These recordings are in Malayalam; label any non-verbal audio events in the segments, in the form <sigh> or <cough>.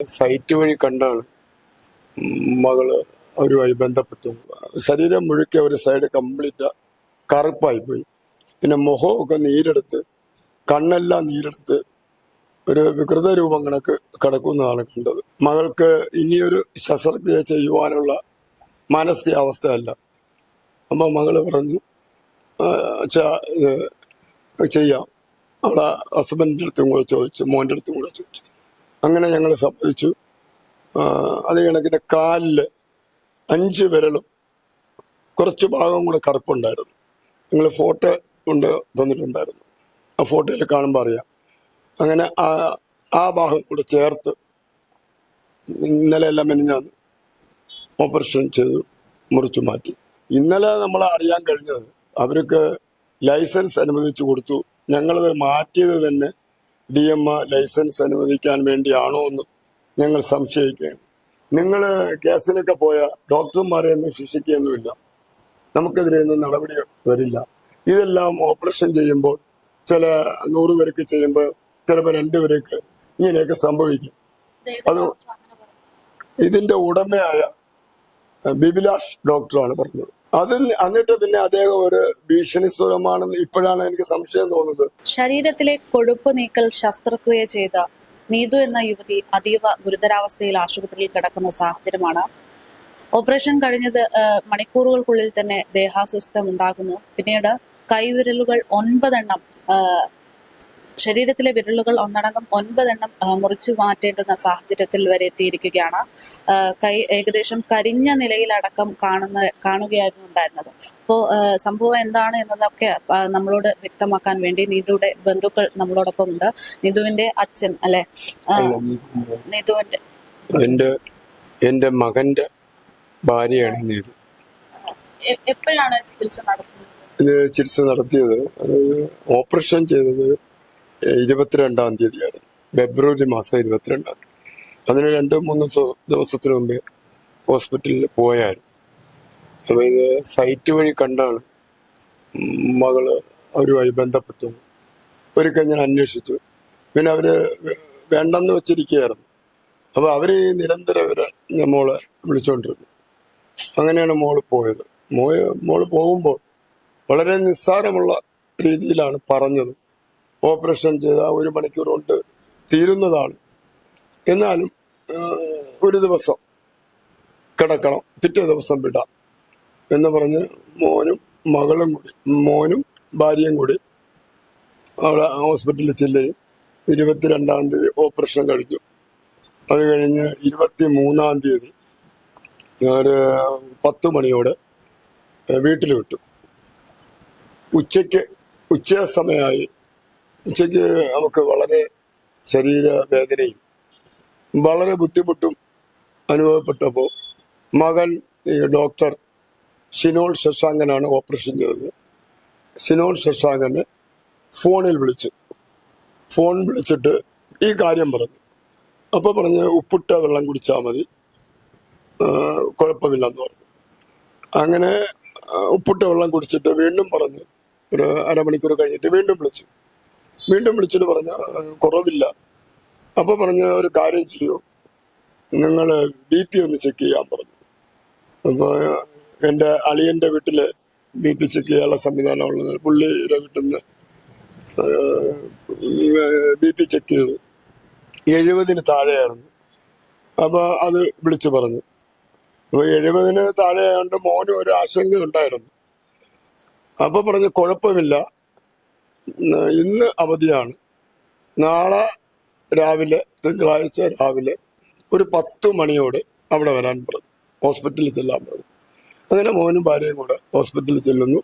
സൈറ്റ് വഴി കണ്ടാണ് മകൾ അവരുമായി ബന്ധപ്പെട്ടത്. ശരീരം മുഴുക്കി ഒരു സൈഡ് കംപ്ലീറ്റ് കറുപ്പായി പോയി. പിന്നെ മുഖമൊക്കെ നീരെടുത്ത് കണ്ണെല്ലാം നീരെടുത്ത് ഒരു വികൃത രൂപം കണക്ക് കിടക്കുന്നതാണ് കണ്ടത്. മകൾക്ക് ഇനിയൊരു ശസ്ത്രക്രിയ ചെയ്യുവാനുള്ള മാനസികാവസ്ഥയല്ല അമ്മ മകൾ പറഞ്ഞു "ആ, അച്ഛാ ഇത് ചെയ്യാം. അവളെ ഹസ്ബൻഡിന്റെ അടുത്തും കൂടെ ചോദിച്ചു മോന്റെ അടുത്തും കൂടെ ചോദിച്ചു. അങ്ങനെ ഞങ്ങൾ സമ്മതിച്ചു. അത് കണക്കിന്റെ കാലിൽ അഞ്ച് വിരലും കുറച്ച് ഭാഗം കൂടെ കറുപ്പുണ്ടായിരുന്നു. നിങ്ങൾ ഫോട്ടോ കൊണ്ട് തന്നിട്ടുണ്ടായിരുന്നു. ആ ഫോട്ടോയിൽ കാണുമ്പോൾ അറിയാം. അങ്ങനെ ആ ആ ഭാഗം കൂടെ ചേർത്ത് ഇന്നലെ എല്ലാം മെനിഞ്ഞാന്ന് ഓപ്പറേഷൻ ചെയ്തു മുറിച്ചു മാറ്റി. ഇന്നലെ നമ്മൾ അറിയാൻ കഴിഞ്ഞത് അവർക്ക് ലൈസൻസ് അനുവദിച്ചു കൊടുത്തു. ഞങ്ങളത് മാറ്റിയത് തന്നെ ഡി എം ലൈസൻസ് അനുവദിക്കാൻ വേണ്ടിയാണോ എന്ന് ഞങ്ങൾ സംശയിക്കുകയാണ്. നിങ്ങൾ കേസിലൊക്കെ പോയ ഡോക്ടർമാരെ ഒന്നും ശിക്ഷിക്കുകയൊന്നുമില്ല. നമുക്കെതിരെ ഒന്നും നടപടി വരില്ല. ഇതെല്ലാം ഓപ്പറേഷൻ ചെയ്യുമ്പോൾ ചില നൂറ് പേർക്ക് ചെയ്യുമ്പോൾ ചിലപ്പോൾ രണ്ടുപേർക്ക് ഇങ്ങനെയൊക്കെ സംഭവിക്കും. അത് ഇതിന്റെ ഉടമയായ ബിബിലാഷ് ഡോക്ടറാണ് പറഞ്ഞത്. അത് എന്നിട്ട് പിന്നെ അദ്ദേഹം ഒരു ഭീഷണി സ്വരമാണെന്ന് ഇപ്പോഴാണ് എനിക്ക് സംശയം തോന്നുന്നത്. ശരീരത്തിലെ കൊഴുപ്പ് നീക്കൽ ശസ്ത്രക്രിയ ചെയ്ത നീതു എന്ന യുവതി അതീവ ഗുരുതരാവസ്ഥയിൽ ആശുപത്രിയിൽ കിടക്കുന്ന സാഹചര്യമാണ്. ഓപ്പറേഷൻ കഴിഞ്ഞത് മണിക്കൂറുകൾക്കുള്ളിൽ തന്നെ ദേഹാസ്വസ്ഥം ഉണ്ടാകുന്നു പിന്നീട് കൈവിരലുകൾ ഒൻപതെണ്ണം ശരീരത്തിലെ വിരലുകൾ ഒന്നടങ്കം ഒൻപതെണ്ണം മുറിച്ചു മാറ്റേണ്ടുന്ന സാഹചര്യത്തിൽ വരെ എത്തിയിരിക്കുകയാണ്. കൈ ഏകദേശം കരിഞ്ഞ നിലയിലടക്കം കാണുന്ന കാണുകയായിരുന്നു ഉണ്ടായിരുന്നത്. അപ്പോൾ സംഭവം എന്താണ് എന്നതൊക്കെ നമ്മളോട് വ്യക്തമാക്കാൻ വേണ്ടി നീതുയുടെ ബന്ധുക്കൾ നമ്മളോടൊപ്പം ഉണ്ട് നീതുവിന്റെ അച്ഛൻ അല്ലെ? നീതുവിന്റെ എന്റെ മകന്റെ ഭാര്യയാണ് നീതു. എപ്പോഴാണ് ചികിത്സ നടത്തുന്നത് ചികിത്സ നടത്തിയത്. ഓപ്പറേഷൻ ചെയ്തത് ഇരുപത്തിരണ്ടാം തീയതിയാണ്. ഫെബ്രുവരി മാസം ഇരുപത്തിരണ്ടാം. തീയതി അതിന് രണ്ട് മൂന്ന് ദിവ- ദിവസത്തിന് മുമ്പ് ഹോസ്പിറ്റലിൽ പോയായിരുന്നു. അപ്പൊ ഇത് സൈറ്റ് വഴി കണ്ടാണ് മകൾ അവരുമായി ബന്ധപ്പെട്ടത്. ഒരിക്കൽ ഞാൻ അന്വേഷിച്ചു. പിന്നെ അവർ വേണ്ടെന്ന് വെച്ചിരിക്കുകയായിരുന്നു. അപ്പൊ അവർ ഈ നിരന്തരം ഇവരെ മോളെ വിളിച്ചോണ്ടിരുന്നു. അങ്ങനെയാണ് മോൾ പോയത്. മോൾ പോകുമ്പോൾ വളരെ നിസ്സാരമുള്ള രീതിയിലാണ് പറഞ്ഞത്. ഓപ്പറേഷൻ ചെയ്ത ഒരു മണിക്കൂർ കൊണ്ട് തീരുന്നതാണ്. എന്നാലും ഒരു ദിവസം കിടക്കണം പിറ്റേ ദിവസം വിടാം എന്ന് പറഞ്ഞ് മോനും മകളും കൂടി മോനും ഭാര്യയും കൂടി അവിടെ ഹോസ്പിറ്റലിൽ ചെല്ലുകയും ഇരുപത്തിരണ്ടാം തീയതി ഓപ്പറേഷൻ കഴിഞ്ഞു. അത് കഴിഞ്ഞ് ഇരുപത്തി മൂന്നാം തീയതി ഒരു പത്ത് മണിയോടെ വീട്ടിൽ വിട്ടു. ഉച്ചയ്ക്ക് ഉച്ച സമയമായി ഉച്ചയ്ക്ക് നമുക്ക് വളരെ ശരീരവേദനയും വളരെ ബുദ്ധിമുട്ടും അനുഭവപ്പെട്ടപ്പോൾ മകൻ ഡോക്ടർ ഷിനോൾ ശശാങ്കനാണ് ഓപ്പറേഷൻ ചെയ്തത്. ഷിനോൾ ശശാങ്കന് ഫോണിൽ വിളിച്ചു. ഫോൺ വിളിച്ചിട്ട് ഈ കാര്യം പറഞ്ഞു. അപ്പോൾ പറഞ്ഞ് ഉപ്പിട്ട വെള്ളം കുടിച്ചാൽ മതി. കുഴപ്പമില്ലെന്ന് പറഞ്ഞു. അങ്ങനെ ഉപ്പിട്ട വെള്ളം കുടിച്ചിട്ട് വീണ്ടും പറഞ്ഞു. ഒരു അരമണിക്കൂർ കഴിഞ്ഞിട്ട് വീണ്ടും വിളിച്ചു. വീണ്ടും വിളിച്ചിട്ട് പറഞ്ഞ കുറവില്ല. അപ്പൊ പറഞ്ഞ ഒരു കാര്യം ചെയ്യൂ. നിങ്ങൾ ബി പി ഒന്ന് ചെക്ക് ചെയ്യാൻ പറഞ്ഞു. അപ്പോൾ എന്റെ അളിയന്റെ വീട്ടിൽ ബി പി ചെക്ക് ചെയ്യാനുള്ള സംവിധാനമുള്ളത് പുള്ളിയുടെ വീട്ടിൽ നിന്ന് ബി പി ചെക്ക് ചെയ്തു. എഴുപതിന് താഴെയായിരുന്നു. അപ്പോൾ അത് വിളിച്ചു പറഞ്ഞു. അപ്പോൾ എഴുപതിന് താഴെയായതുകൊണ്ട് മോനും ഒരു ആശങ്ക ഉണ്ടായിരുന്നു അപ്പൊ പറഞ്ഞു കുഴപ്പമില്ല. ഇന്ന് അവധിയാണ്. നാളെ രാവിലെ തിങ്കളാഴ്ച രാവിലെ ഒരു പത്ത് മണിയോടെ അവിടെ വരാൻ പറഞ്ഞു ഹോസ്പിറ്റലിൽ ചെല്ലാൻ പറഞ്ഞു അങ്ങനെ മോനും ഭാര്യയും കൂടെ ഹോസ്പിറ്റലിൽ ചെല്ലുന്നു.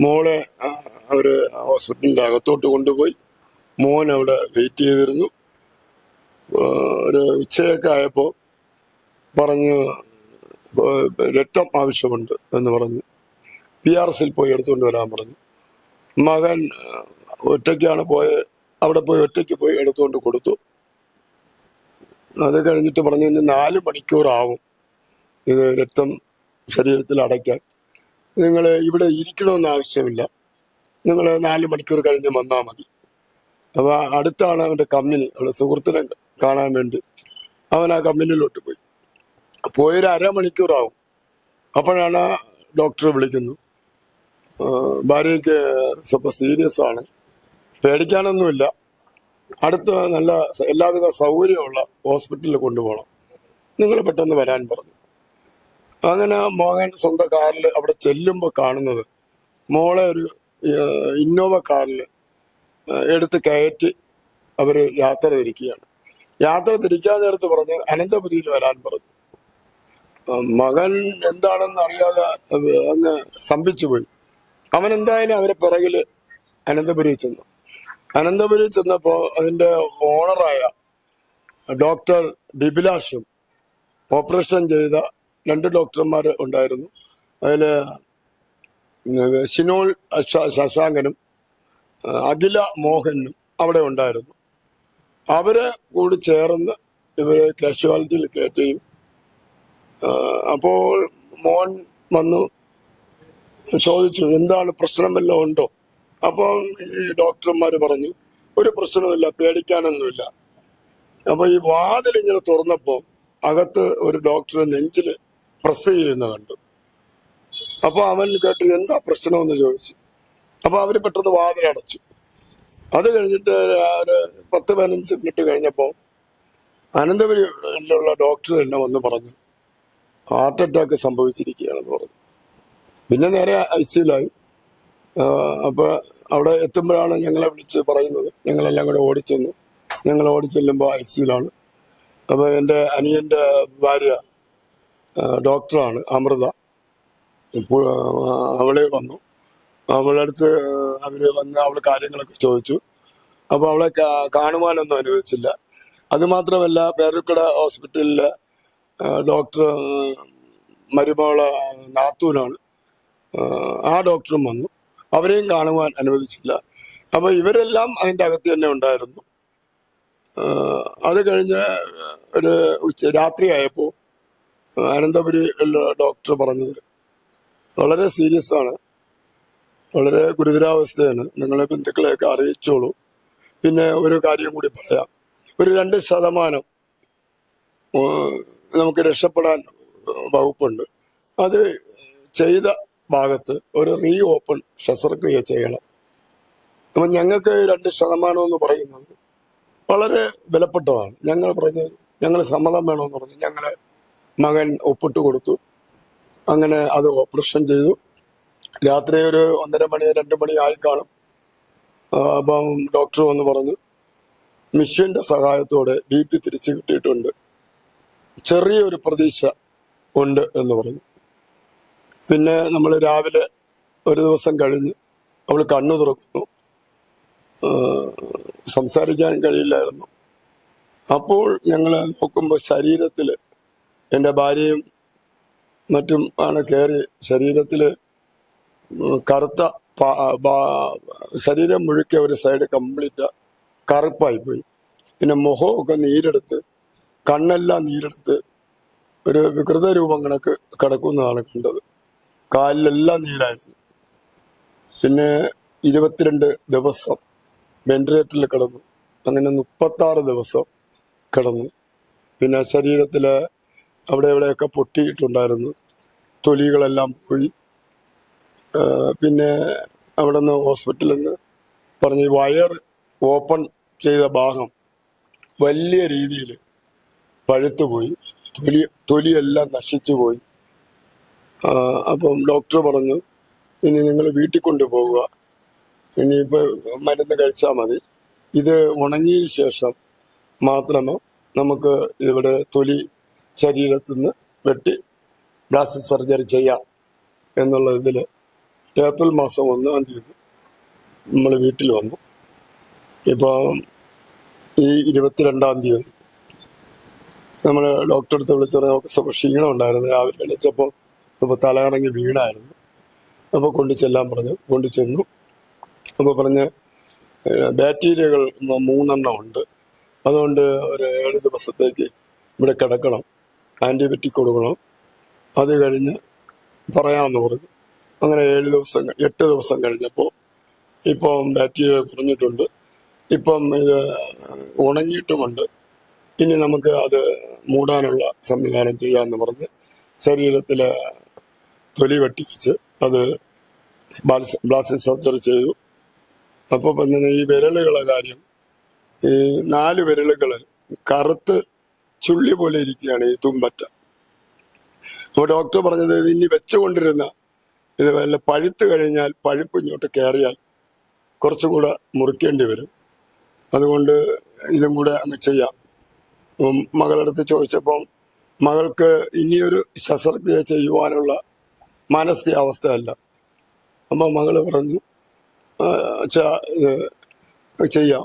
മോളെ അവർ അവർ ഹോസ്പിറ്റലിന്റെ അകത്തോട്ട് കൊണ്ടുപോയി. മോൻ അവിടെ വെയിറ്റ് ചെയ്തിരുന്നു. ഒരു ഉച്ചയൊക്കെ ആയപ്പോൾ പറഞ്ഞു രക്തം ആവശ്യമുണ്ട് എന്ന് പറഞ്ഞു. പി ആർ എസിൽ പോയി എടുത്തുകൊണ്ട് വരാൻ പറഞ്ഞു. മകൻ ഒറ്റയ്ക്കാണ് പോയത് അവിടെ പോയി ഒറ്റയ്ക്ക് പോയി എടുത്തുകൊണ്ട് കൊടുത്തു. അത് കഴിഞ്ഞിട്ട് പറഞ്ഞു ഇനി നാല് മണിക്കൂറാവും ഇത് രക്തം ശരീരത്തിൽ അടയ്ക്കാൻ. നിങ്ങൾ ഇവിടെ ഇരിക്കണമെന്ന് ആവശ്യമില്ല. നിങ്ങൾ നാല് മണിക്കൂർ കഴിഞ്ഞ് വന്നാൽ മതി. അപ്പോൾ അടുത്താണ് അവന്റെ കമ്പനി അവിടെ സുഹൃത്തിനെ കാണാൻ വേണ്ടി. അവൻ ആ കമ്പനിയിലോട്ട് പോയി. പോയൊരു അരമണിക്കൂറാവും. അപ്പോഴാണ് ഡോക്ടർ വിളിക്കുന്നു ഭാര്യയ്ക്ക് സ്വപ്പം സീരിയസ് ആണ്. പേടിക്കാനൊന്നുമില്ല. അടുത്ത നല്ല എല്ലാവിധ സൗകര്യമുള്ള ഹോസ്പിറ്റലിൽ കൊണ്ടുപോകണം. നിങ്ങൾ പെട്ടെന്ന് വരാൻ പറഞ്ഞു. അങ്ങനെ മോഹൻ സ്വന്തം കാറിൽ അവിടെ ചെല്ലുമ്പോൾ കാണുന്നത് മോളെ ഒരു ഇന്നോവ കാറിൽ എടുത്ത് കയറ്റി അവർ യാത്ര തിരിക്കുകയാണ്. യാത്ര തിരിക്കാൻ നേരത്ത് പറഞ്ഞ് അനന്തപുരിയിൽ വരാൻ പറഞ്ഞു. മകൻ എന്താണെന്ന് അറിയാതെ അങ്ങ് സ്തംഭിച്ചു പോയി അവൻ എന്തായാലും അവരെ പിറകിൽ അനന്തപുരി ചെന്നു. അനന്തപുരി ചെന്നപ്പോ അതിന്റെ ഓണറായ ഡോക്ടർ ബിബിലാഷും ഓപ്പറേഷൻ ചെയ്ത രണ്ട് ഡോക്ടർമാർ ഉണ്ടായിരുന്നു. അതിൽ ഷിനോൾ ശശാങ്കനും അഖില മോഹനും അവിടെ ഉണ്ടായിരുന്നു. അവരെ കൂടി ചേർന്ന് ഇവരെ കാഷ്വാലിറ്റിയിൽ കയറ്റുകയും അപ്പോൾ മോൻ വന്നു. ചോദിച്ചു എന്താണ് പ്രശ്നം വല്ലതും ഉണ്ടോ? അപ്പോൾ ഈ ഡോക്ടർമാർ പറഞ്ഞു ഒരു പ്രശ്നവുമില്ല പേടിക്കാനൊന്നുമില്ല. അപ്പോൾ ഈ വാതിൽ ഇങ്ങനെ തുറന്നപ്പോ അകത്ത് ഒരു ഡോക്ടർ നെഞ്ചിൽ പ്രസ് ചെയ്യുന്ന കണ്ടു. അപ്പോൾ അവൻ കേട്ടു എന്താ പ്രശ്നമെന്ന് ചോദിച്ചു. അപ്പോൾ അവർ പെട്ടെന്ന് വാതിൽ അടച്ചു അത് കഴിഞ്ഞിട്ട് ഒരു പത്ത് പതിനഞ്ച് മിനിറ്റ് കഴിഞ്ഞപ്പോ അനന്തപുരിയിലുള്ള ഡോക്ടർ എന്നെ വന്ന് പറഞ്ഞു ഹാർട്ട് അറ്റാക്ക് സംഭവിച്ചിരിക്കുകയാണെന്ന് പറഞ്ഞു. പിന്നെ നേരെ ഐ സിയിലായി അപ്പോൾ അവിടെ എത്തുമ്പോഴാണ് ഞങ്ങളെ വിളിച്ച് പറയുന്നത്. ഞങ്ങളെല്ലാം കൂടെ ഓടിച്ചെന്നു. ഞങ്ങൾ ഓടിച്ചെല്ലുമ്പോൾ ഐ സിയിലാണ് അപ്പോൾ എന്റെ അനിയന്റെ ഭാര്യ ഡോക്ടറാണ് അമൃത. ഇപ്പോൾ അവളെ വന്നു. അവളുടെ അടുത്ത് അവർ വന്ന് അവൾ കാര്യങ്ങളൊക്കെ ചോദിച്ചു. അപ്പോൾ അവളെ കാണുവാനൊന്നും അനുവദിച്ചില്ല. അതുമാത്രമല്ല പേരുക്കട ഹോസ്പിറ്റലിലെ ഡോക്ടർ മരുമോള നാത്തൂനാണ്. ആ, ഡോക്ടറും വന്നു. അവരെയും കാണുവാൻ അനുവദിച്ചില്ല. അപ്പൊ ഇവരെല്ലാം അതിന്റെ അകത്ത് തന്നെ ഉണ്ടായിരുന്നു. അത് കഴിഞ്ഞ് ഒരു ഉച്ച രാത്രിയായപ്പോൾ അനന്തപുരി ഡോക്ടർ പറഞ്ഞത് വളരെ സീരിയസ് ആണ്. വളരെ ഗുരുതരാവസ്ഥയാണ്. നിങ്ങളെ ബന്ധുക്കളെയൊക്കെ അറിയിച്ചോളൂ. പിന്നെ ഒരു കാര്യം കൂടി പറയാം. ഒരു രണ്ട് ശതമാനം നമുക്ക് രക്ഷപ്പെടാൻ വകുപ്പുണ്ട്. അത് ചെയ്ത ഭാഗത്ത് ഒരു റീ ഓപ്പൺ ശസ്ത്രക്രിയ ചെയ്യണം. അപ്പം ഞങ്ങൾക്ക് രണ്ട് ശതമാനം എന്ന് പറയുന്നത് വളരെ വിലപ്പെട്ടതാണ്. ഞങ്ങൾ പറഞ്ഞ് ഞങ്ങൾ സമ്മതം വേണമെന്ന് പറഞ്ഞ് ഞങ്ങളെ മകൻ ഒപ്പിട്ട് കൊടുത്തു. അങ്ങനെ അത് ഓപ്പറേഷൻ ചെയ്തു. രാത്രി ഒരു ഒന്നര മണി രണ്ട് മണി ആയി കാണും. അപ്പം ഡോക്ടർ വന്ന് പറഞ്ഞു മിഷ്യന്റെ സഹായത്തോടെ ബി പി തിരിച്ചു കിട്ടിയിട്ടുണ്ട്. ചെറിയൊരു പ്രതീക്ഷ ഉണ്ട് എന്ന് പറഞ്ഞു. പിന്നെ നമ്മൾ രാവിലെ ഒരു ദിവസം കഴിഞ്ഞ് അവൾ കണ്ണു തുറക്കുന്നു. സംസാരിക്കാൻ കഴിയില്ലായിരുന്നു. അപ്പോൾ ഞങ്ങൾ നോക്കുമ്പോൾ ശരീരത്തിൽ എന്റെ ഭാര്യയും മറ്റും ആണ് കയറി ശരീരത്തിൽ കറുത്ത ശരീരം മുഴുക്കെ ഒരു സൈഡ് കംപ്ലീറ്റ് കറുപ്പായി പോയി. പിന്നെ മുഖമൊക്കെ നീരെടുത്ത് കണ്ണെല്ലാം നീരെടുത്ത് ഒരു വികൃത രൂപം കണക്ക് കിടക്കുന്നതാണ് കണ്ടത്. കാലിലെല്ലാം നീരായിരുന്നു. പിന്നെ ഇരുപത്തിരണ്ട് ദിവസം വെന്റിലേറ്ററിൽ കിടന്നു. അങ്ങനെ മുപ്പത്തി ആറ് ദിവസം കിടന്നു. പിന്നെ ശരീരത്തിൽ അവിടെ എവിടെയൊക്കെ പൊട്ടിയിട്ടുണ്ടായിരുന്നു. തൊലികളെല്ലാം പോയി. പിന്നെ അവിടെ നിന്ന് ഹോസ്പിറ്റലിൽ നിന്ന് പറഞ്ഞ് വയർ ഓപ്പൺ ചെയ്ത ഭാഗം വലിയ രീതിയിൽ പഴുത്തുപോയി. തൊലി തൊലിയെല്ലാം നശിച്ചു പോയി അപ്പം ഡോക്ടർ പറഞ്ഞു ഇനി നിങ്ങൾ വീട്ടിൽ കൊണ്ടുപോകുക ഇനിയിപ്പോൾ മരുന്ന് കഴിച്ചാൽ മതി. ഇത് ഉണങ്ങിയതിന് ശേഷം മാത്രമേ നമുക്ക് ഇവിടെ തൊലി ശരീരത്തിൽ നിന്ന് വെട്ടി പ്ലാസ്റ്റിക് സർജറി ചെയ്യാം എന്നുള്ള ഇതിൽ ഏപ്രിൽ മാസം ഒന്നാം തീയതി നമ്മൾ വീട്ടിൽ വന്നു. ഇപ്പോൾ ഈ ഇരുപത്തിരണ്ടാം തീയതി നമ്മൾ ഡോക്ടറെ അടുത്ത് വിളിച്ചു പറഞ്ഞാൽ നമുക്ക് ക്ഷീണം ഉണ്ടായിരുന്നു. രാവിലെ എണീച്ചപ്പോൾ സ്വല്പം തലകറങ്ങി വീണായിരുന്നു. അപ്പോൾ കൊണ്ടു ചെല്ലാൻ പറഞ്ഞു. കൊണ്ടു ചെന്നു. അപ്പോൾ പറഞ്ഞ് ബാക്ടീരിയകൾ മൂന്നെണ്ണം ഉണ്ട്. അതുകൊണ്ട് ഒരു ഏഴ് ദിവസത്തേക്ക് ഇവിടെ കിടക്കണം. ആന്റിബയോട്ടിക് കൊടുക്കണം. അത് കഴിഞ്ഞ് പറയാമെന്ന് പറഞ്ഞു. അങ്ങനെ ഏഴ് ദിവസം എട്ട് ദിവസം കഴിഞ്ഞപ്പോൾ ഇപ്പം ബാക്ടീരിയ കുറഞ്ഞിട്ടുണ്ട്. ഇപ്പം ഇത് ഉണങ്ങിയിട്ടുമുണ്ട്. ഇനി നമുക്ക് അത് മൂടാനുള്ള സംവിധാനം ചെയ്യാമെന്ന് പറഞ്ഞ് ശരീരത്തിലെ തൊലി വെട്ടിച്ച് അത് ബ്ലാസ്റ്റിക് സർജറി ചെയ്തു. അപ്പോൾ പിന്നെ ഈ വിരലുകളെ കാര്യം ഈ നാല് വിരലുകൾ കറുത്ത് ചുള്ളി പോലെ ഇരിക്കുകയാണ് ഈ തുമ്പറ്റ. അപ്പോൾ ഡോക്ടർ പറഞ്ഞത് ഇനി വെച്ചുകൊണ്ടിരുന്ന ഇത് വല്ല പഴുത്ത് കഴിഞ്ഞാൽ പഴുപ്പ് ഇങ്ങോട്ട് കയറിയാൽ കുറച്ചുകൂടെ മുറിക്കേണ്ടി വരും. അതുകൊണ്ട് ഇതും കൂടെ അങ്ങ് ചെയ്യാം. മകളടുത്ത് ചോദിച്ചപ്പം മകൾക്ക് ഇനിയൊരു ശസ്ത്രക്രിയ ചെയ്യുവാനുള്ള മാനസികാവസ്ഥയല്ല അമ്മ മകൾ പറഞ്ഞു "ആ, അച്ഛാ ഇത് ചെയ്യാം.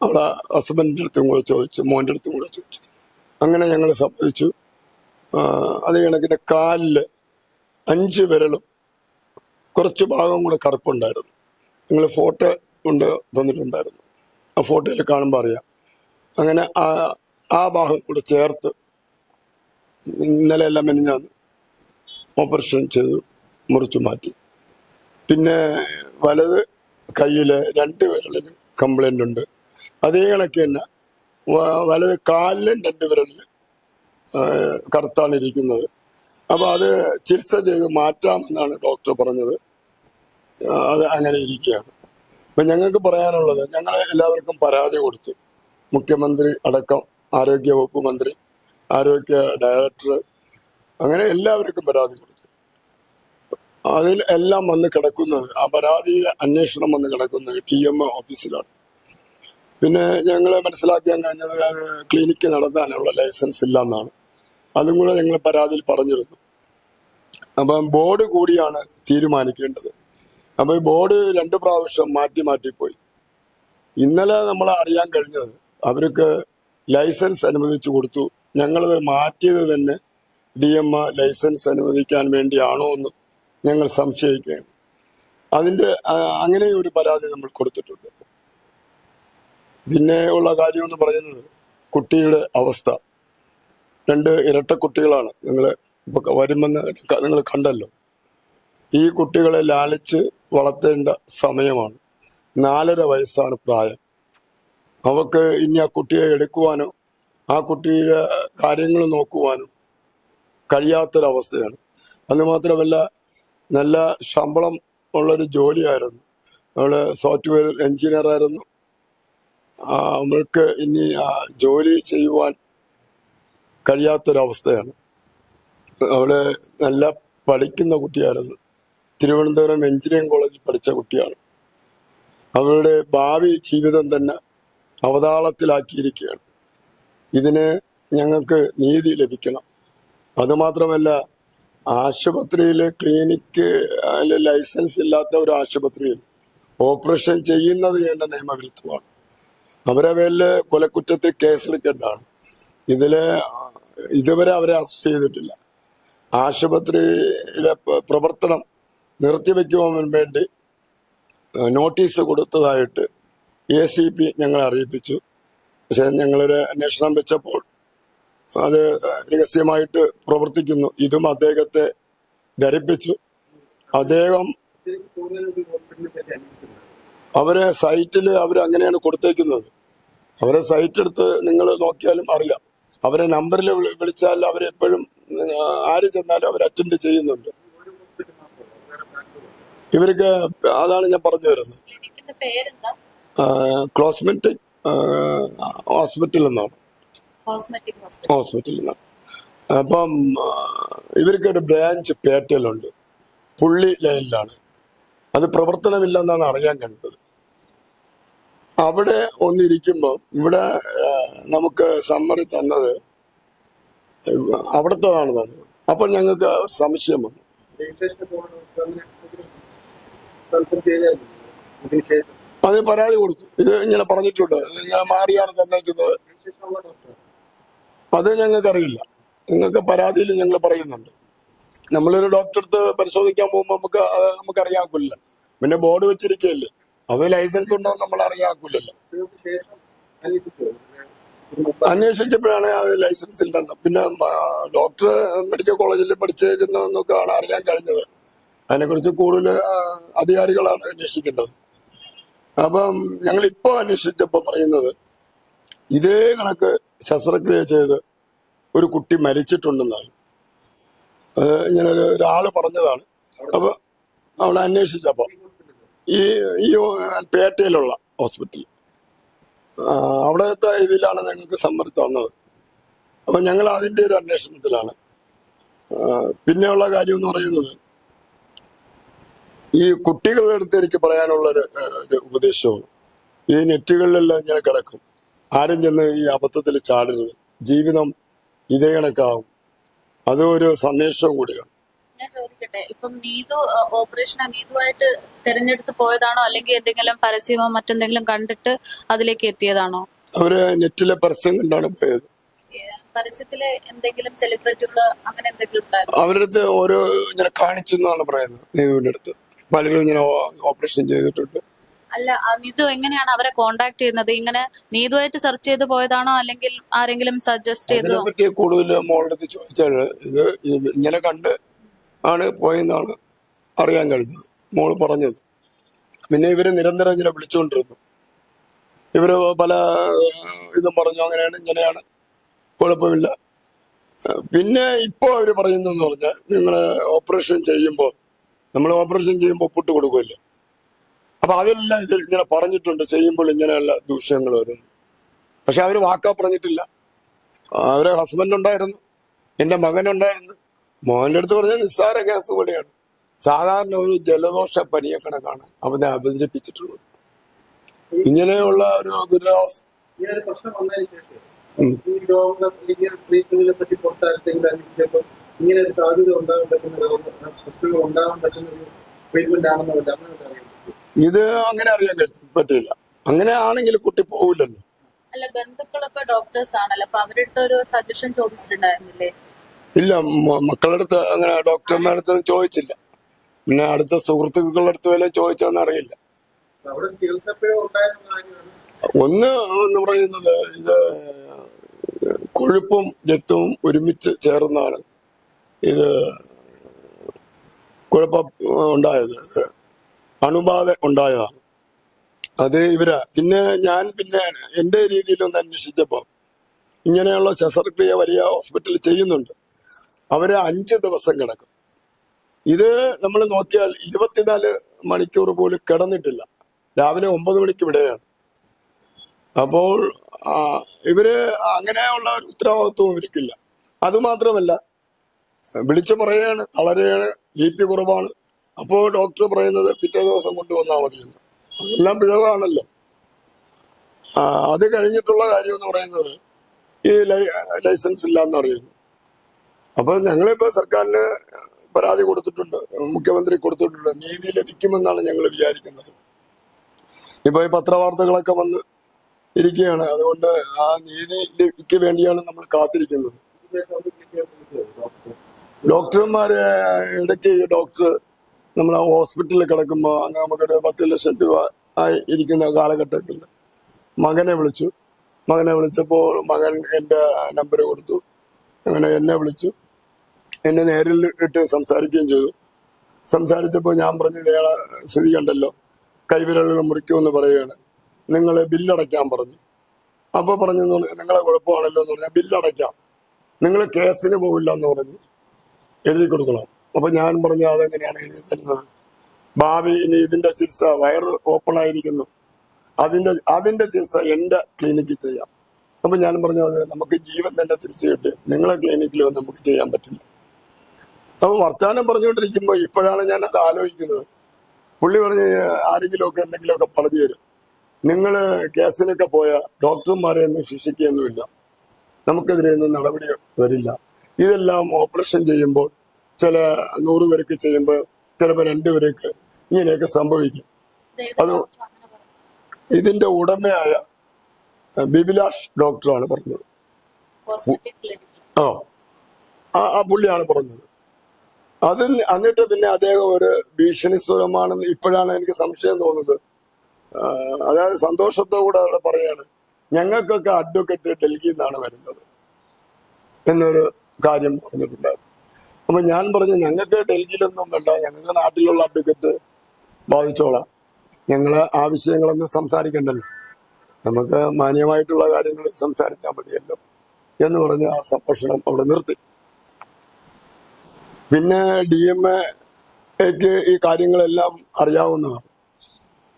അവളെ ഹസ്ബൻഡിന്റെ അടുത്തും കൂടെ ചോദിച്ചു മോന്റെ അടുത്തും കൂടെ ചോദിച്ചു. അങ്ങനെ ഞങ്ങൾ സമ്മതിച്ചു. അത് കണക്കിന്റെ കാലിൽ അഞ്ച് വിരലും കുറച്ച് ഭാഗം കൂടെ കറുപ്പുണ്ടായിരുന്നു. നിങ്ങൾ ഫോട്ടോ കൊണ്ട് തന്നിട്ടുണ്ടായിരുന്നു. ആ ഫോട്ടോയിൽ കാണുമ്പോൾ അറിയാം. അങ്ങനെ ആ ആ ഭാഗം കൂടെ ചേർത്ത് ഇന്നലെ എല്ലാം മെനിഞ്ഞാന്ന് ഓപ്പറേഷൻ ചെയ്തു മുറിച്ചു മാറ്റി. പിന്നെ വലത് കയ്യിലെ രണ്ട് വിരലിന് കംപ്ലൈന്റ് ഉണ്ട്. അതേ കണക്ക് തന്നെ വലത് കാലിലും രണ്ട് വിരലിൽ കറുത്താണ് ഇരിക്കുന്നത്. അപ്പോൾ അത് ചികിത്സ ചെയ്ത് മാറ്റാമെന്നാണ് ഡോക്ടർ പറഞ്ഞത്. അത് അങ്ങനെ ഇരിക്കുകയാണ്. അപ്പം ഞങ്ങൾക്ക് പറയാനുള്ളത് ഞങ്ങൾ എല്ലാവർക്കും പരാതി കൊടുത്തു. മുഖ്യമന്ത്രി അടക്കം ആരോഗ്യ വകുപ്പ് മന്ത്രി ആരോഗ്യ ഡയറക്ടർ അങ്ങനെ എല്ലാവർക്കും പരാതി കൊടുത്തു. അതിൽ എല്ലാം വന്ന് കിടക്കുന്നത് ആ പരാതിയിലെ അന്വേഷണം വന്ന് കിടക്കുന്നത് ടി എം ഓഫീസിലാണ് പിന്നെ ഞങ്ങൾ മനസ്സിലാക്കാൻ കഴിഞ്ഞത് ക്ലിനിക്ക് നടത്താനുള്ള ലൈസൻസ് ഇല്ല എന്നാണ് അതും കൂടെ ഞങ്ങൾ പരാതിയിൽ പറഞ്ഞിരുന്നു. അപ്പം ബോർഡ് കൂടിയാണ് തീരുമാനിക്കേണ്ടത്. അപ്പോൾ ഈ ബോർഡ് രണ്ട് പ്രാവശ്യം മാറ്റി മാറ്റി പോയി. ഇന്നലെ നമ്മൾ അറിയാൻ കഴിഞ്ഞത് അവർക്ക് ലൈസൻസ് അനുവദിച്ചു കൊടുത്തു. ഞങ്ങളത് മാറ്റിയത് തന്നെ ഡി എം ലൈസൻസ് അനുവദിക്കാൻ വേണ്ടിയാണോ എന്ന്. ഞങ്ങൾ സംശയിക്കുകയാണ് അതിന്റെ അങ്ങനെ ഒരു പരാതി നമ്മൾ കൊടുത്തിട്ടുണ്ട്. പിന്നെ ഉള്ള കാര്യം എന്ന് പറയുന്നത് കുട്ടിയുടെ അവസ്ഥ. രണ്ട് ഇരട്ട കുട്ടികളാണ്. നിങ്ങൾ ഇപ്പൊ വരുമെന്ന് നിങ്ങൾ കണ്ടല്ലോ. ഈ കുട്ടികളെ ലാളിച്ച് വളർത്തേണ്ട സമയമാണ്. നാലര വയസ്സാണ് പ്രായം. അവക്ക് ഇനി ആ കുട്ടിയെ എടുക്കുവാനോ ആ കുട്ടിയുടെ കാര്യങ്ങൾ നോക്കുവാനോ കഴിയാത്തൊരവസ്ഥയാണ്. അത് മാത്രമല്ല നല്ല ശമ്പളം ഉള്ളൊരു ജോലിയായിരുന്നു. നമ്മൾ സോഫ്റ്റ്വെയർ എഞ്ചിനീയർ ആയിരുന്നു. നമ്മൾക്ക് ഇനി ജോലി ചെയ്യുവാൻ കഴിയാത്തൊരവസ്ഥയാണ്. അവൾ നല്ല പഠിക്കുന്ന കുട്ടിയായിരുന്നു. തിരുവനന്തപുരം എഞ്ചിനീയറിംഗ് കോളേജിൽ പഠിച്ച കുട്ടിയാണ്. അവളുടെ ഭാവി ജീവിതം തന്നെ അവതാളത്തിലാക്കിയിരിക്കുകയാണ്. ഇതിന് ഞങ്ങൾക്ക് നീതി ലഭിക്കണം. അതുമാത്രമല്ല ആശുപത്രിയിൽ ക്ലിനിക്ക് അതിൽ ലൈസൻസ് ഇല്ലാത്ത ഒരു ആശുപത്രിയിൽ ഓപ്പറേഷൻ ചെയ്യുന്നത് എന്റെ നിയമവിരുദ്ധമാണ്. അവരെ പേരിൽ കൊലക്കുറ്റത്തിൽ കേസെടുക്കേണ്ടതാണ്. ഇതിൽ ഇതുവരെ അവരെ അറസ്റ്റ് ചെയ്തിട്ടില്ല. ആശുപത്രിയിലെ പ്ര- പ്രവർത്തനം നിർത്തിവെക്കുവാൻ വേണ്ടി നോട്ടീസ് കൊടുത്തതായിട്ട് എ സി പി ഞങ്ങളെ അറിയിപ്പിച്ചു. പക്ഷേ ഞങ്ങളൊരു അന്വേഷണം വെച്ചപ്പോൾ അത് രഹസ്യമായിട്ട് പ്രവർത്തിക്കുന്നു. ഇതും അദ്ദേഹത്തെ ധരിപ്പിച്ചു. അദ്ദേഹം അവരെ സൈറ്റിൽ അവർ അങ്ങനെയാണ് കൊടുത്തേക്കുന്നത്. അവരെ സൈറ്റ് എടുത്ത് നിങ്ങൾ നോക്കിയാലും അറിയാം. അവരെ നമ്പറിൽ വിളിച്ചാൽ അവരെപ്പോഴും ആര് ചെന്നാലും അവർ അറ്റൻഡ് ചെയ്യുന്നുണ്ട്. ഇവർക്ക് അതാണ് ഞാൻ പറഞ്ഞു വരുന്നത്. ക്ലോസ്മെറ്റിക് ഹോസ്പിറ്റൽ എന്നാണ്. ഹോസ്പിറ്റലിൽ നിന്നാണ് അപ്പം ഇവർക്കൊരു ബ്രാഞ്ച് പേട്ടയിലുണ്ട് പുള്ളി ലൈനിലാണ്. അത് പ്രവർത്തനമില്ലെന്നാണ് അറിയാൻ കഴിഞ്ഞത്. അവിടെ ഒന്നിരിക്കുമ്പോൾ ഇവിടെ നമുക്ക് സമ്മറി തന്നത് അവിടുത്തേതാണ് തന്നത്. അപ്പോൾ ഞങ്ങൾക്ക് സംശയം വന്നു. അത് പരാതി കൊടുത്തു. ഇത് ഇങ്ങനെ പറഞ്ഞിട്ടുണ്ട്. ഇങ്ങനെ മാറിയാണ് തന്നേക്കുന്നത്. അത് ഞങ്ങൾക്കറിയില്ല. നിങ്ങൾക്ക് പരാതിയിൽ ഞങ്ങൾ പറയുന്നുണ്ട്. നമ്മളൊരു ഡോക്ടറെ അടുത്ത് പരിശോധിക്കാൻ പോകുമ്പോൾ നമുക്ക് നമുക്ക് അറിയാക്കില്ല പിന്നെ ബോർഡ് വെച്ചിരിക്കുകയല്ലേ അത് ലൈസൻസ് ഉണ്ടോ നമ്മൾ അറിയാക്കില്ലല്ലോ അന്വേഷിച്ചപ്പോഴാണ് അത് ലൈസൻസ് ഇല്ലെന്ന് പിന്നെ ഡോക്ടർ മെഡിക്കൽ കോളേജിൽ പഠിച്ചിരുന്നൊക്കെയാണ് അറിയാൻ കഴിഞ്ഞത്. അതിനെക്കുറിച്ച് കൂടുതൽ അധികാരികളാണ് അന്വേഷിക്കേണ്ടത്. അപ്പം ഞങ്ങൾ ഇപ്പോൾ അന്വേഷിച്ചപ്പോൾ പറയുന്നത് ഇതേ കണക്ക് ശസ്ത്രക്രിയ ചെയ്ത് ഒരു കുട്ടി മരിച്ചിട്ടുണ്ടെന്നാണ്. അത് ഇങ്ങനെ ഒരു ഒരാൾ പറഞ്ഞതാണ്. അപ്പോൾ അവിടെ അന്വേഷിച്ചപ്പോൾ ഈ ഈ പേട്ടയിലുള്ള ഹോസ്പിറ്റൽ. അവിടുത്തെ ഇതിലാണ് ഞങ്ങൾക്ക് സമ്മർദ്ദം വന്നത്. അപ്പോൾ ഞങ്ങൾ അതിന്റെ ഒരു അന്വേഷണത്തിലാണ്. പിന്നെയുള്ള കാര്യം എന്ന് പറയുന്നത് ഈ കുട്ടികളുടെ അടുത്ത് എനിക്ക് പറയാനുള്ള ഒരു ഉപദേശമാണ്. ഈ നെറ്റുകളിലെല്ലാം ഇങ്ങനെ കിടക്കും. ആരും ചെന്ന് ഈ അബദ്ധത്തിൽ ചാടരുത്. ജീവിതം ഇതേ കണക്കാവും. അത് ഒരു സന്ദേശവും കൂടിയാണ്. ഞാൻ ചോദിക്കട്ടെ ഇപ്പം നീതു ഓപ്പറേഷൻ നീതുവായിട്ട് തിരഞ്ഞെടുത്ത് പോയതാണോ? അല്ലെങ്കിൽ എന്തെങ്കിലും പരസ്യമോ മറ്റെന്തെങ്കിലും കണ്ടിട്ട് അതിലേക്ക് എത്തിയതാണോ? അവർ നെറ്റിലെ പരസ്യം കണ്ടാണ് പോയത്. പരസ്യത്തിലെ എന്തെങ്കിലും സെലിബ്രിറ്റികൾ അങ്ങനെ എന്തെങ്കിലും ഉണ്ടായിരുന്നു? അവരുടെ അടുത്ത് ഓരോ ഇങ്ങനെ കാണിച്ചു എന്നാണ് പറയുന്നത് നീതുവിന്റെ അടുത്ത്. പലരും ഇങ്ങനെ ഓപ്പറേഷൻ ചെയ്തിട്ടുണ്ട്. അല്ല നീതു എങ്ങനെയാണ് അവരെ കോണ്ടാക്ട് ചെയ്യുന്നത്? ഇങ്ങനെ നീതുവായിട്ട് സെർച്ച് ചെയ്ത് പോയതാണോ? അല്ലെങ്കിൽ ആരെങ്കിലും സജസ്റ്റ് ചെയ്തോ അതിനെപ്പറ്റി കൂടുതൽ മോളടുത്ത് ചോദിച്ചാൽ ഇത് ഇങ്ങനെ കണ്ട് ആണ് പോയെന്നാണ് അറിയാൻ കഴിഞ്ഞത്. മോൾ പറഞ്ഞത്. പിന്നെ ഇവർ നിരന്തരം ഇങ്ങനെ വിളിച്ചുകൊണ്ടിരുന്നു ഇവർ പല ഇതും പറഞ്ഞു അങ്ങനെയാണ് ഇങ്ങനെയാണ് കുഴപ്പമില്ല. പിന്നെ ഇപ്പോൾ അവർ പറയുന്നതെന്ന് പറഞ്ഞാൽ നിങ്ങൾ ഓപ്പറേഷൻ ചെയ്യുമ്പോൾ നമ്മൾ ഓപ്പറേഷൻ ചെയ്യുമ്പോൾ പുട്ട് കൊടുക്കുമല്ലോ. അപ്പൊ അതെല്ലാം ഇതിൽ ഇങ്ങനെ പറഞ്ഞിട്ടുണ്ട് ചെയ്യുമ്പോൾ ഇങ്ങനെയുള്ള ദൂഷ്യങ്ങൾ വരും. പക്ഷെ അവർ വാക്കാ പറഞ്ഞിട്ടില്ല. അവരെ ഹസ്ബൻഡ് ഉണ്ടായിരുന്നു എന്റെ മകനുണ്ടായിരുന്നു മോന്റെ അടുത്ത് പറഞ്ഞാൽ നിസ്സാര കേസ് പോലെയാണ്. സാധാരണ ഒരു ജലദോഷ പനിയെ കണക്കാണ് അവനെ അവതരിപ്പിച്ചിട്ടുള്ളത്. ഇങ്ങനെയുള്ള ഒരു ദുരിതാവസ്ഥ ഇങ്ങനെ ഒരു സാധ്യത ഉണ്ടാകാൻ പറ്റുന്ന പ്രശ്നങ്ങൾ ഉണ്ടാകാൻ പറ്റുന്ന ഒരു ട്രീറ്റ്മെന്റ് ആണെന്ന് ഇത് അങ്ങനെ അറിയാൻ പറ്റില്ല. അങ്ങനെ ആണെങ്കിൽ കുട്ടി പോവില്ലല്ലോ. അല്ല ബന്ധുക്കളൊക്കെ ഡോക്ടേഴ്സ് ആണല്ലോ. അപ്പൊ അവരുടെ ഒരു സജഷൻ ചോദിച്ചിട്ടുണ്ടായിരുന്നില്ലേ? ഇല്ല മക്കളടുത്ത് മക്കളുടെ അടുത്ത് അങ്ങനെ ഡോക്ടർമാരുടെ അടുത്ത് ചോദിച്ചില്ല. പിന്നെ അടുത്ത സുഹൃത്തുക്കളുടെ അടുത്ത് വല്ലതും ചോദിച്ചോന്ന് അറിയില്ല. ഒന്ന് എന്ന് പറയുന്നത് ഇത് കൊഴുപ്പും രക്തവും ഒരുമിച്ച് ചേർന്നാണ് ഇത് കുഴപ്പം ഉണ്ടായത്. അണുബാധ ഉണ്ടായതാണ്. അത് ഇവരാ. പിന്നെ ഞാൻ പിന്നെ എന്റെ രീതിയിലൊന്ന് അന്വേഷിച്ചപ്പോൾ ഇങ്ങനെയുള്ള ശസ്ത്രക്രിയ വലിയ ഹോസ്പിറ്റലിൽ ചെയ്യുന്നുണ്ട്. അവരെ അഞ്ച് ദിവസം കിടക്കും. ഇത് നമ്മൾ നോക്കിയാൽ ഇരുപത്തിനാല് മണിക്കൂർ പോലും കിടന്നിട്ടില്ല. രാവിലെ ഒമ്പത് മണിക്ക് വിടുകയാണ് അപ്പോൾ ഇവർ അങ്ങനെയുള്ള ഒരു ഉത്തരവാദിത്വം ഇവർക്കില്ല. അതുമാത്രമല്ല വിളിച്ചു പറയുകയാണ് തളരുകയാണ് ബി പി കുറവാണ്. അപ്പോൾ ഡോക്ടർ പറയുന്നത് പിറ്റേ ദിവസം കൊണ്ടുവന്നാൽ മതിയെന്ന് അതെല്ലാം പിഴവാണല്ലോ. അത് കഴിഞ്ഞിട്ടുള്ള കാര്യം എന്ന് പറയുന്നത് ഈ ലൈസൻസ് ഇല്ല എന്ന് അറിയുന്നു അപ്പൊ ഞങ്ങളിപ്പോ സർക്കാരിന് പരാതി കൊടുത്തിട്ടുണ്ട് മുഖ്യമന്ത്രി കൊടുത്തിട്ടുണ്ട് നീതി ലഭിക്കുമെന്നാണ് ഞങ്ങൾ വിചാരിക്കുന്നത്. ഇപ്പൊ ഈ പത്രവാർത്തകളൊക്കെ വന്ന് ഇരിക്കുകയാണ്. അതുകൊണ്ട് ആ നീതി നീതിക്ക് വേണ്ടിയാണ് നമ്മൾ കാത്തിരിക്കുന്നത്. ഡോക്ടർമാരെ ഇടയ്ക്ക് ഡോക്ടർ നമ്മൾ ഹോസ്പിറ്റലിൽ കിടക്കുമ്പോൾ അങ്ങ് നമുക്കൊരു പത്ത് ലക്ഷം രൂപ ആയി ഇരിക്കുന്ന കാലഘട്ടങ്ങളിൽ മകനെ വിളിച്ചു. മകനെ വിളിച്ചപ്പോൾ മകൻ എന്റെ നമ്പർ കൊടുത്തു. അങ്ങനെ എന്നെ വിളിച്ചു. എന്നെ നേരിൽ ഇട്ട് സംസാരിക്കുകയും ചെയ്തു. സംസാരിച്ചപ്പോൾ ഞാൻ പറഞ്ഞു ഇയാളെ സ്ഥിതി കണ്ടല്ലോ. കൈവിരലുകൾ മുറിക്കുമെന്ന് പറയുകയാണ്. നിങ്ങൾ ബില്ലടയ്ക്കാൻ പറഞ്ഞു. അപ്പോൾ പറഞ്ഞു നിങ്ങളെ കുഴപ്പമാണല്ലോ എന്ന് പറഞ്ഞാൽ ബില്ലടയ്ക്കാം നിങ്ങൾ കേസിന് പോകില്ല എന്ന് പറഞ്ഞു. എഴുതി കൊടുക്കണം. അപ്പൊ ഞാൻ പറഞ്ഞു അതെങ്ങനെയാണ് എഴുതി തരുന്നത്? ഭാവി ഇനി ഇതിന്റെ ചികിത്സ വയറ് ഓപ്പൺ ആയിരിക്കുന്നു. അതിന്റെ അതിന്റെ ചികിത്സ എന്റെ ക്ലിനിക്കിൽ ചെയ്യാം. അപ്പൊ ഞാൻ പറഞ്ഞു നമുക്ക് ജീവൻ തന്നെ തിരിച്ചു കിട്ടി. നിങ്ങളെ ക്ലിനിക്കിലോ നമുക്ക് ചെയ്യാൻ പറ്റില്ല. അപ്പൊ വർത്തമാനം പറഞ്ഞുകൊണ്ടിരിക്കുമ്പോൾ ഇപ്പോഴാണ് ഞാൻ അത് ആലോചിക്കുന്നത്. പുള്ളി പറഞ്ഞ് ആരെങ്കിലും ഒക്കെ എന്തെങ്കിലുമൊക്കെ പറഞ്ഞു തരും. നിങ്ങൾ കേസിനൊക്കെ പോയ ഡോക്ടർമാരെ ഒന്നും ശിക്ഷിക്കുകയൊന്നുമില്ല. നമുക്കെതിരെ ഒന്നും നടപടി വരില്ല. ഇതെല്ലാം ഓപ്പറേഷൻ ചെയ്യുമ്പോൾ ചില നൂറ് പേർക്ക് ചെയ്യുമ്പോൾ ചിലപ്പോൾ രണ്ടുപേർക്ക് ഇങ്ങനെയൊക്കെ സംഭവിക്കും. അത് ഇതിന്റെ ഉടമയായ ബിബിലാഷ് ഡോക്ടറാണ് പറഞ്ഞത്. ആ ആ- ആ പുള്ളിയാണ് പറഞ്ഞത്. അത് എന്നിട്ട് പിന്നെ അദ്ദേഹം ഒരു ഭീഷണി സ്വരമാണെന്ന് ഇപ്പോഴാണ് എനിക്ക് സംശയം തോന്നുന്നത്. അതായത് സന്തോഷത്തോടെ അവിടെ പറയാണ് ഞങ്ങൾക്കൊക്കെ അഡ്വക്കേറ്റ് ഡൽഹിയിൽ നിന്നാണ് വരുന്നത് എന്നൊരു കാര്യം പറഞ്ഞിട്ടുണ്ടായിരുന്നു. അപ്പൊ ഞാൻ പറഞ്ഞു ഞങ്ങൾക്ക് ഡൽഹിയിലൊന്നും വേണ്ട. ഞങ്ങൾക്ക് നാട്ടിലുള്ള അഡ്വക്കറ്റ് ബാധിച്ചോളാം. ഞങ്ങൾ ആ വിഷയങ്ങളൊന്നും സംസാരിക്കണ്ടല്ലോ. നമുക്ക് മാന്യമായിട്ടുള്ള കാര്യങ്ങൾ സംസാരിച്ചാൽ മതിയല്ലോ. എന്ന് പറഞ്ഞ് ആ സംഭാഷണം അവിടെ നിർത്തി. പിന്നെ ഡി എം എക്ക് ഈ കാര്യങ്ങളെല്ലാം അറിയാവുന്നതാണ്.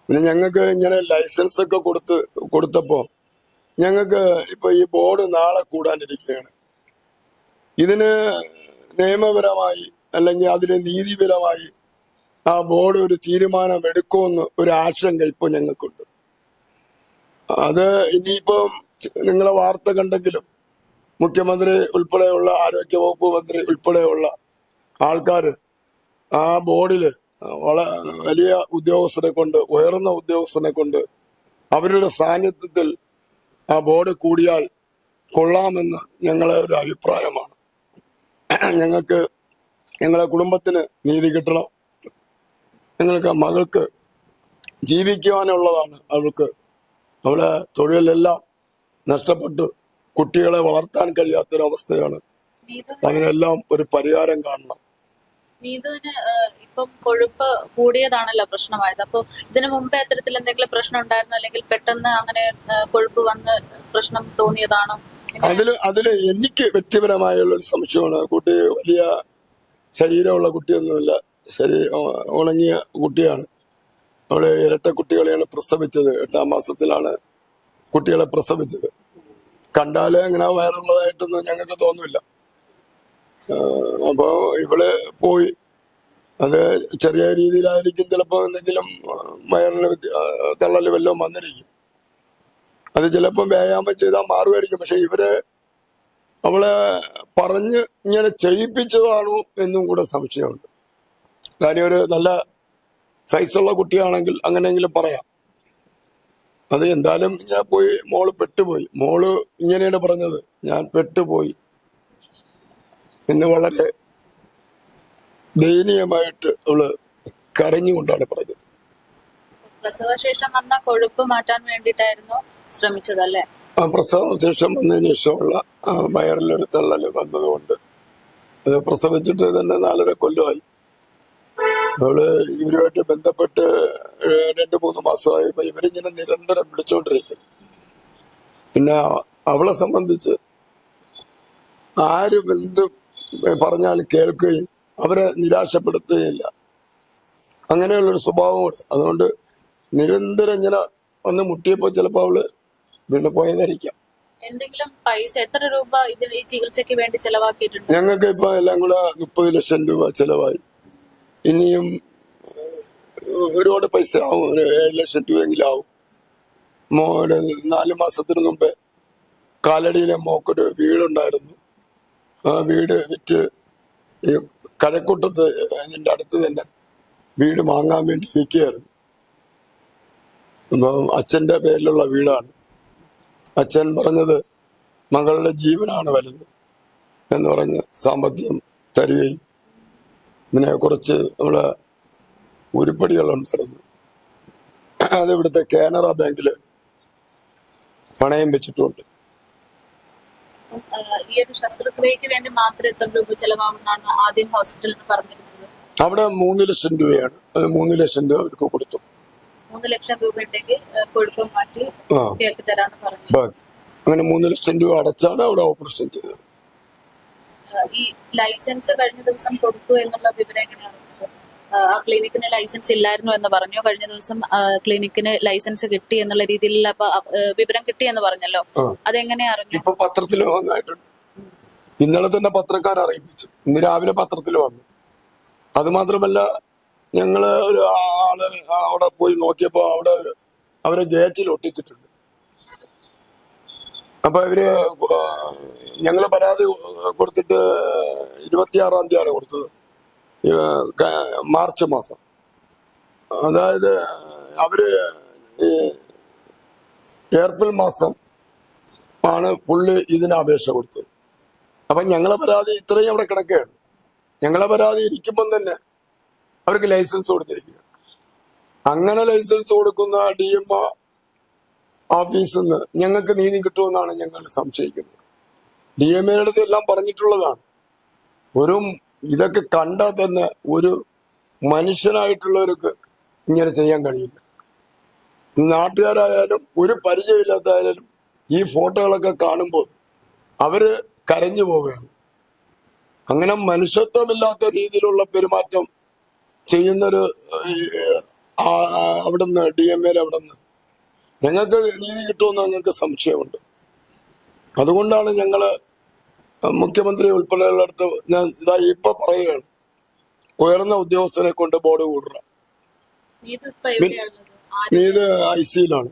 പിന്നെ ഞങ്ങൾക്ക് ഇങ്ങനെ ലൈസൻസ് ഒക്കെ കൊടുത്ത് കൊടുത്തപ്പോൾ ഞങ്ങൾക്ക് ഇപ്പൊ ഈ ബോർഡ് നാളെ കൂടാനിരിക്കുകയാണ്. ഇതിന് നിയമപരമായി അല്ലെങ്കിൽ അതിന് നീതിപരമായി ആ ബോർഡ് ഒരു തീരുമാനം എടുക്കുമെന്ന് ഒരു ആശങ്ക ഇപ്പൊ ഞങ്ങൾക്കുണ്ട്. അത് ഇനിയിപ്പം നിങ്ങളെ വാർത്ത കണ്ടെങ്കിലും മുഖ്യമന്ത്രി ഉൾപ്പെടെയുള്ള ആരോഗ്യ വകുപ്പ് മന്ത്രി ഉൾപ്പെടെയുള്ള ആൾക്കാര് ആ ബോർഡിൽ വള വലിയ ഉദ്യോഗസ്ഥരെ കൊണ്ട് ഉയർന്ന ഉദ്യോഗസ്ഥനെ കൊണ്ട് അവരുടെ സാന്നിധ്യത്തിൽ ആ ബോർഡ് കൂടിയാൽ കൊള്ളാമെന്ന് ഞങ്ങളെ ഒരു അഭിപ്രായമാണ്. <clears throat> ഞങ്ങൾക്ക് ഞങ്ങളെ കുടുംബത്തിന് നീതി കിട്ടണം. ഞങ്ങൾക്ക് മകൾക്ക് ജീവിക്കുവാനുള്ളതാണ്. അവൾക്ക് അവളെ തൊഴിലെല്ലാം നഷ്ടപ്പെട്ടു. കുട്ടികളെ വളർത്താൻ കഴിയാത്തൊരവസ്ഥയാണ്. അതിനെല്ലാം ഒരു പരിഹാരം കാണണം. നീതുവിന് ഇപ്പം കൊഴുപ്പ് കൂടിയതാണല്ലോ പ്രശ്നമായത്. അപ്പൊ ഇതിനു മുമ്പേ അത്തരത്തിൽ എന്തെങ്കിലും പ്രശ്നം ഉണ്ടായിരുന്നോ അല്ലെങ്കിൽ പെട്ടെന്ന് അങ്ങനെ കൊഴുപ്പ് വന്ന് പ്രശ്നം തോന്നിയതാണോ? അതിൽ അതിൽ എനിക്ക് വ്യക്തിപരമായുള്ള ഒരു സംശയമാണ്. കുട്ടി വലിയ ശരീരമുള്ള കുട്ടിയൊന്നുമില്ല. ശരീ ഉണങ്ങിയ കുട്ടിയാണ്. അവൾ ഇരട്ട കുട്ടികളെയാണ് പ്രസവിച്ചത്. എട്ടാം മാസത്തിലാണ് കുട്ടികളെ പ്രസവിച്ചത്. കണ്ടാൽ അങ്ങനെ വയറുള്ളതായിട്ടൊന്നും ഞങ്ങൾക്ക് തോന്നില്ല അപ്പോൾ ഇവൾ പോയി. അത് ചെറിയ രീതിയിലായിരിക്കും ചിലപ്പോ എന്തെങ്കിലും വയറിന് തള്ളൽ വല്ലതും വന്നിരിക്കും. അത് ചിലപ്പം വ്യായാമം ചെയ്താൽ മാറുമായിരിക്കും. പക്ഷെ ഇവർ അവളെ പറഞ്ഞ് ഇങ്ങനെ ചെയ്യിപ്പിച്ചതാണോ എന്നും കൂടെ സംശയമുണ്ട്. കാര്യം ഒരു നല്ല സൈസുള്ള കുട്ടിയാണെങ്കിൽ അങ്ങനെയെങ്കിലും പറയാം. അത് എന്തായാലും ഞാൻ പോയി മോൾ പെട്ടുപോയി. മോൾ ഇങ്ങനെയാണ് പറഞ്ഞത്. ഞാൻ പെട്ടുപോയി. എന്ന് വളരെ ദയനീയമായിട്ട് അവൾ കരഞ്ഞുകൊണ്ടാണ് പറഞ്ഞത്. പ്രസവശേഷം വന്ന കൊഴുപ്പ് മാറ്റാൻ വേണ്ടിയിട്ടായിരുന്നു. ശ്രമിച്ചതല്ലേ? പ്രസവശേഷം പ്രസവ ശേഷം വന്നതിന് ശേഷമുള്ള വയറിലൊരു തള്ളൽ വന്നതുകൊണ്ട്. അത് പ്രസവിച്ചിട്ട് തന്നെ നാലര കൊല്ലമായി. അവൾ ഇവരുമായിട്ട് ബന്ധപ്പെട്ട് രണ്ട് മൂന്ന് മാസമായപ്പോ ഇവരിങ്ങനെ നിരന്തരം വിളിച്ചോണ്ടിരിക്കും. പിന്നെ അവളെ സംബന്ധിച്ച് ആരും എന്ത് പറഞ്ഞാലും കേൾക്കുകയും അവരെ നിരാശപ്പെടുത്തുകയില്ല. അങ്ങനെയുള്ളൊരു സ്വഭാവമുണ്ട് അതുകൊണ്ട് നിരന്തരം ഇങ്ങനെ ഒന്ന് മുട്ടിയപ്പോൾ ചിലപ്പോൾ അവൾ വീണ്ടും പോയതായിരിക്കാം എന്തെങ്കിലും പൈസ എത്ര രൂപ ഈ ചികിത്സയ്ക്ക് വേണ്ടി ചെലവാക്കിയിട്ടുണ്ട്? ഞങ്ങൾക്ക് ഇപ്പൊ എല്ലാം കൂടെ മുപ്പത് ലക്ഷം രൂപ ചെലവായി. ഇനിയും ഒരുപാട് പൈസ ആവും ഒരു ഏഴ് ലക്ഷം രൂപയെങ്കിലും ആവും. മോന് നാല് മാസത്തിന് മുമ്പേ കാലടിയിലെ മോക്കൊരു വീടുണ്ടായിരുന്നു. ആ വീട് വിറ്റ് ഈ കഴക്കൂട്ടത്ത് അതിന്റെ അടുത്ത് തന്നെ വീട് വാങ്ങാൻ വേണ്ടി നിൽക്കുകയായിരുന്നു അപ്പം അച്ഛന്റെ പേരിലുള്ള വീടാണ്. അച്ഛൻ പറഞ്ഞത് മകളുടെ ജീവനാണ് വലുത് എന്ന് പറഞ്ഞ് സാമ്പത്തികം തരികയും പിന്നെ കുറച്ച് നമ്മളെ ഉരുപ്പടികളുണ്ടായിരുന്നു. അത് ഇവിടുത്തെ കാനറ ബാങ്കിൽ പണയം വെച്ചിട്ടുണ്ട്. ആഹ് ഈ ഒരു ശസ്ത്രക്രിയക്ക് വേണ്ടി മാത്രം എത്ര രൂപ ചെലവാകുന്നതാണ് ആദ്യം ഹോസ്പിറ്റലിൽ പറഞ്ഞിരുന്നത്? അവിടെ മൂന്ന് ലക്ഷം രൂപയാണ്. അത് മൂന്ന് ലക്ഷം രൂപ അവർക്ക് കൊടുത്തു. മൂന്ന് ലക്ഷം രൂപ ഉണ്ടെങ്കിൽ കൊഴുപ്പ് മാറ്റി ആ. കേൾക്ക് തരാന്ന് പറഞ്ഞു. ബാക്കി അങ്ങനെ മൂന്ന് ലക്ഷം രൂപ അടച്ചാണ് അവിടെ ഓപ്പറേഷൻ ചെയ്തത് ഈ ലൈസൻസ് കഴിഞ്ഞ ദിവസം കൊടുത്തു എന്നുള്ള വിവരം എങ്ങനെയാണ്? ആ ക്ലിനിക്കിന് ലൈസൻസ് ഇല്ലായിരുന്നു എന്ന് പറഞ്ഞു? കഴിഞ്ഞ ദിവസം ക്ലിനിക്കിന് ലൈസൻസ് കിട്ടി എന്നുള്ള രീതിയിൽ അപ്പൊ വിവരം കിട്ടി എന്ന് പറഞ്ഞല്ലോ. അതെങ്ങനെ അറിഞ്ഞു? ഇപ്പൊ പത്രത്തിൽ വന്നായിട്ടുണ്ട്. ഇന്നലെ തന്നെ പത്രക്കാർ അറിയിപ്പിച്ചു. ഇന്ന് രാവിലെ പത്രത്തിൽ വന്നു. അത് ഞങ്ങൾ ഒരു ആൾ അവിടെ പോയി നോക്കിയപ്പോ അവിടെ അവരെ ഗേറ്റിൽ ഒട്ടിച്ചിട്ടുണ്ട്. അപ്പൊ ഇവർ ഞങ്ങൾ പരാതി കൊടുത്തിട്ട് ഇരുപത്തിയാറാം തീയതിയാണ് കൊടുത്തത്. മാർച്ച് മാസം. അതായത് അവർ ഏപ്രിൽ മാസം ആണ് പുള്ളി ഇതിന് അപേക്ഷ കൊടുത്തത്. അപ്പൊ ഞങ്ങളെ പരാതി ഇത്രയും അവിടെ കിടക്കുകയാണ്. ഞങ്ങളെ പരാതി ഇരിക്കുമ്പം തന്നെ അവർക്ക് ലൈസൻസ് കൊടുത്തിരിക്കുക. അങ്ങനെ ലൈസൻസ് കൊടുക്കുന്ന ഡി എം ഒ ഓഫീസിൽ നിന്ന് ഞങ്ങൾക്ക് നീതി കിട്ടുമെന്നാണ് ഞങ്ങൾ സംശയിക്കുന്നത്. ഡി എം എയുടെ അടുത്ത് എല്ലാം പറഞ്ഞിട്ടുള്ളതാണ്. ഒരു ഇതൊക്കെ കണ്ടാൽ തന്നെ ഒരു മനുഷ്യനായിട്ടുള്ളവർക്ക് ഇങ്ങനെ ചെയ്യാൻ കഴിയില്ല. നാട്ടുകാരായാലും ഒരു പരിചയമില്ലാത്തതായാലും ഈ ഫോട്ടോകളൊക്കെ കാണുമ്പോൾ അവർ കരഞ്ഞു പോവുകയാണ്. അങ്ങനെ മനുഷ്യത്വമില്ലാത്ത രീതിയിലുള്ള പെരുമാറ്റം ചെയ്യുന്നൊരു അവിടെ നിന്ന് ആ- അവിടുന്ന് ഡി എം എൽ അവിടുന്ന്. ഞങ്ങൾക്ക് നീതി കിട്ടുമെന്ന് ഞങ്ങൾക്ക് സംശയമുണ്ട്. അതുകൊണ്ടാണ് ഞങ്ങൾ മുഖ്യമന്ത്രി ഉൾപ്പെടെയുള്ള അടുത്ത് ഞാൻ ഇതാ ഇപ്പൊ പറയുകയാണ്. ഉയർന്ന ഉദ്യോഗസ്ഥനെ കൊണ്ട് ബോർഡ് കൂടുക നീതു ഐ സിയിലാണ്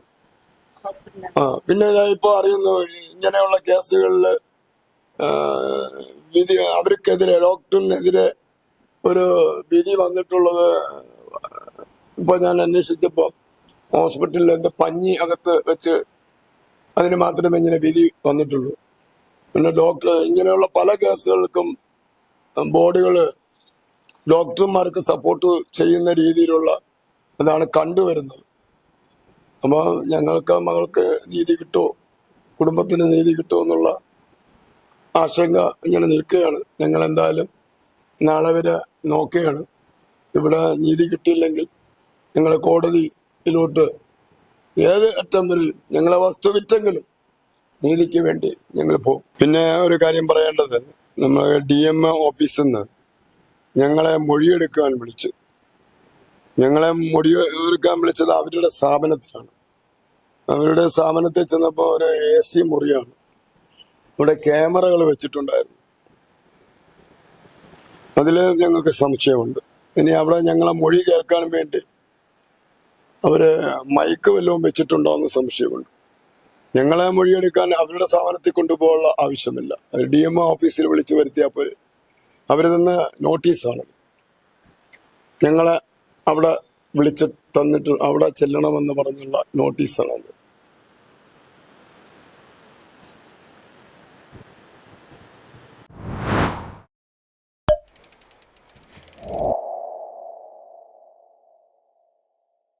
ആ പിന്നെ ഞാൻ ഇപ്പൊ അറിയുന്നു ഇങ്ങനെയുള്ള കേസുകളിൽ വിധി അവർക്കെതിരെ ഡോക്ടറിനെതിരെ ഒരു വിധി വന്നിട്ടുള്ളത് ഇപ്പൊ ഞാൻ അന്വേഷിച്ചപ്പോ ഹോസ്പിറ്റലിൽ എന്ത് പഞ്ഞി അകത്ത് വെച്ച് അതിന് മാത്രമേ ഇങ്ങനെ വിധി വന്നിട്ടുള്ളൂ. പിന്നെ ഡോക്ടർ ഇങ്ങനെയുള്ള പല കേസുകൾക്കും ബോർഡുകൾ ഡോക്ടർമാർക്ക് സപ്പോർട്ട് ചെയ്യുന്ന രീതിയിലുള്ള അതാണ് കണ്ടുവരുന്നത്. അപ്പോൾ ഞങ്ങൾക്ക് മകൾക്ക് നീതി കിട്ടുമോ കുടുംബത്തിന് നീതി കിട്ടുമോ എന്നുള്ള ആശങ്ക ഇങ്ങനെ നിൽക്കുകയാണ്. ഞങ്ങൾ എന്തായാലും നാളെ വരെ നോക്കുകയാണ്. ഇവിടെ നീതി കിട്ടിയില്ലെങ്കിൽ ഞങ്ങൾ കോടതിയിലോട്ട് ഏത് അറ്റം വരെ ഞങ്ങളെ വസ്തു വിറ്റെങ്കിലും നീതിക്ക് വേണ്ടി ഞങ്ങൾ പോകും. പിന്നെ ഒരു കാര്യം പറയേണ്ടത് നമ്മൾ ഡി എം എ ഓഫീസിൽ നിന്ന് ഞങ്ങളെ മൊഴിയെടുക്കാൻ വിളിച്ചു. ഞങ്ങളെ മൊഴി എടുക്കാൻ വിളിച്ചത് അവരുടെ സ്ഥാപനത്തിലാണ്. അവരുടെ സ്ഥാപനത്തിൽ ചെന്നപ്പോൾ ഒരു എ സി മുറിയാണ്. ഇവിടെ ക്യാമറകൾ വെച്ചിട്ടുണ്ടായിരുന്നു. അതിൽ ഞങ്ങൾക്ക് സംശയമുണ്ട്. ഇനി അവിടെ ഞങ്ങളെ മൊഴി കേൾക്കാൻ വേണ്ടി അവർ മൈക്ക് വല്ലതും വെച്ചിട്ടുണ്ടോ എന്ന് സംശയമുണ്ട്. ഞങ്ങളെ മൊഴിയെടുക്കാൻ അവരുടെ സ്ഥാപനത്തിൽ കൊണ്ടുപോകാനുള്ള ആവശ്യമില്ല. അവർ ഡി എം ഓഫീസിൽ വിളിച്ചു വരുത്തിയാൽ പോലെ അവർ തന്ന നോട്ടീസാണ് ഞങ്ങളെ അവിടെ വിളിച്ച് തന്നിട്ട് അവിടെ ചെല്ലണമെന്ന് പറഞ്ഞുള്ള നോട്ടീസാണ് അത്.